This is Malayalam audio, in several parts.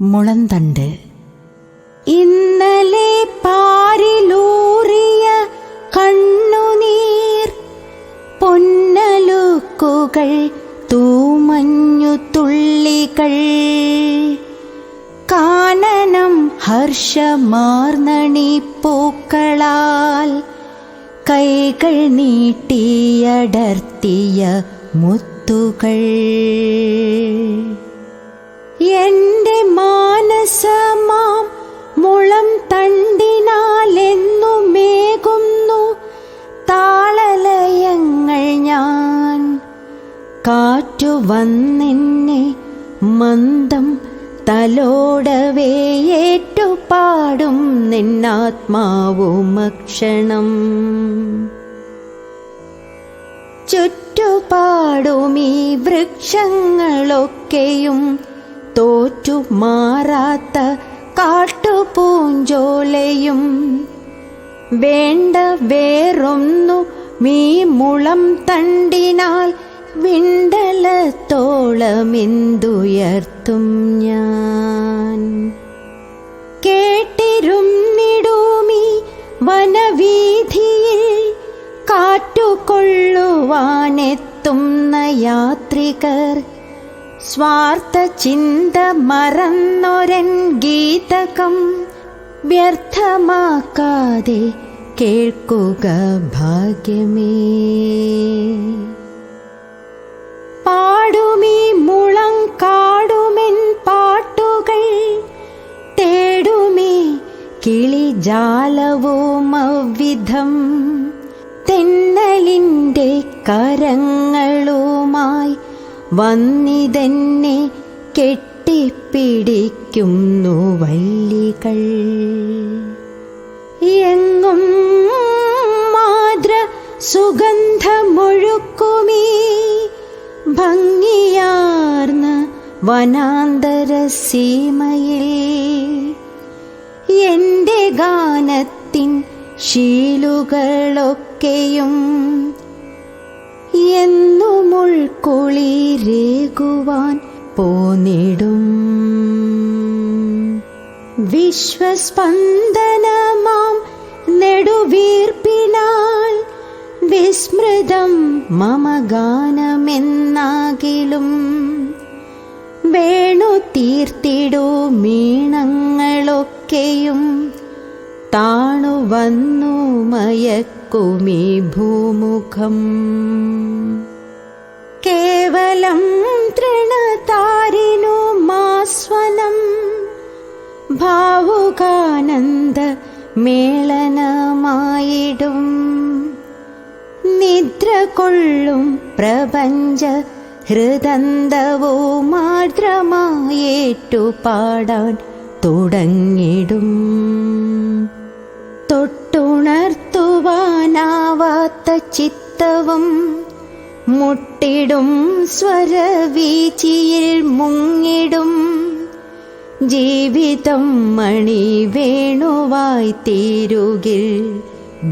മുളന്തണ്ട്. ഇന്നലെ പാരിലൂറിയ കണ്ണുനീർ പൊന്നലുക്കുകൾ തൂമഞ്ഞു തുള്ളികൾ. കാനനം ഹർഷമാർന്നണി പൂക്കളാൽ കൈകൾ നീട്ടിയടർത്തിയ മുത്തുകൾ. എന്റെ മാനസമാം മുളം തണ്ടിനാലെന്നു മേകുന്നു താളലയങ്ങൾ ഞാൻ. കാറ്റു വന്നെന്നെ മന്ദം തലോടവേ ഏറ്റുപാടും നിന്നാത്മാവുമക്ഷണം. ചുറ്റുപാടും ഈ വൃക്ഷങ്ങളൊക്കെയും തോറ്റു മാറാത്ത കാട്ടുപൂഞ്ചോലയും. വേണ്ട വേറൊന്നു മീ മുളം തണ്ടിനാൽ വിണ്ടലത്തോളമെന്തുയർത്തും ഞാൻ. കേട്ടിരുന്നിടൂമി വനവീഥിയിൽ കാറ്റുകൊള്ളുവാനെത്തുന്ന യാത്രികർ സ്വാർത്ഥ ചിന്ത മറന്നൊരൻ ഗീതകം വ്യർത്ഥമാക്കാതെ കേൾക്കുക ഭാഗ്യമേ. പാടുമീ മുളം കാടുമെൻ പാട്ടുകൾ തേടുമേ കിളിജാലവും അവ്വിധം തെന്നലിന്റെ കരങ്ങളുമായി വന്നിതെന്നെ കെട്ടിപ്പിടിക്കുന്നു വല്ലികൾ എങ്ങും മാദ്ര സുഗന്ധമൊഴുക്കുമീ ഭംഗിയാർന്ന വനാന്തര സീമയിൽ എന്റെ ഗാനത്തിൻ ശീലുകളൊക്കെയും ഉൾക്കുളിരേകുവാൻ പോന്നിടും. വിശ്വസ്പന്ദനമാം നെടുവീർപ്പിനാൽ വിസ്മൃതം മമ ഗാനമെന്നാകിലും. വേണു തീർത്തിടൂ മീണങ്ങളൊക്കെയും താണു വന്നു മയക്കുമീ ഭൂമുഖം കേവലം തൃണതാരിനു മാസ്വനം. ഭാവുകാനന്ദ മേളനമായിടും. നിദ്ര കൊള്ളും പ്രപഞ്ച ഹൃദന്തവുമാർദ്രമായേറ്റു പാടാൻ തുടങ്ങിടും. തൊട്ടുണർത്തുവാനാവാത്ത ചിത്തവും മുട്ടിടും സ്വരവീച്ചിയിൽ മുങ്ങിടും. ജീവിതം മണി വേണുവായി തീരുകിൽ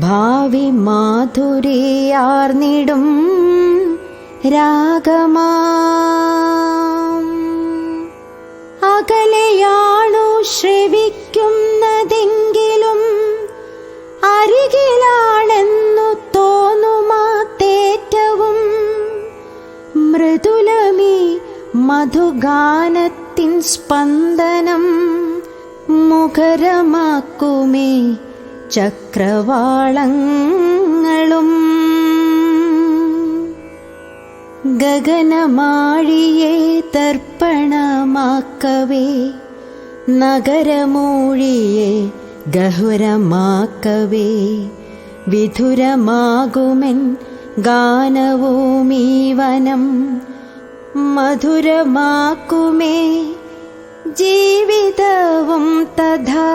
ഭാവി മാധുരിയാർന്നിടും. രാഗമാം മധുഗാനത്തിൻ സ്പന്ദനം മുഖരമാക്കുമേ ചക്രവാളങ്ങളും. ഗഗനമാഴിയെ തർപ്പണമാക്കവേ നഗരമൂഴിയെ ഗഹുരമാക്കവേ വിധുരമാകുമെൻ ഗാനവുമീവനം मधुरमाकुमे जीवितवं तथा।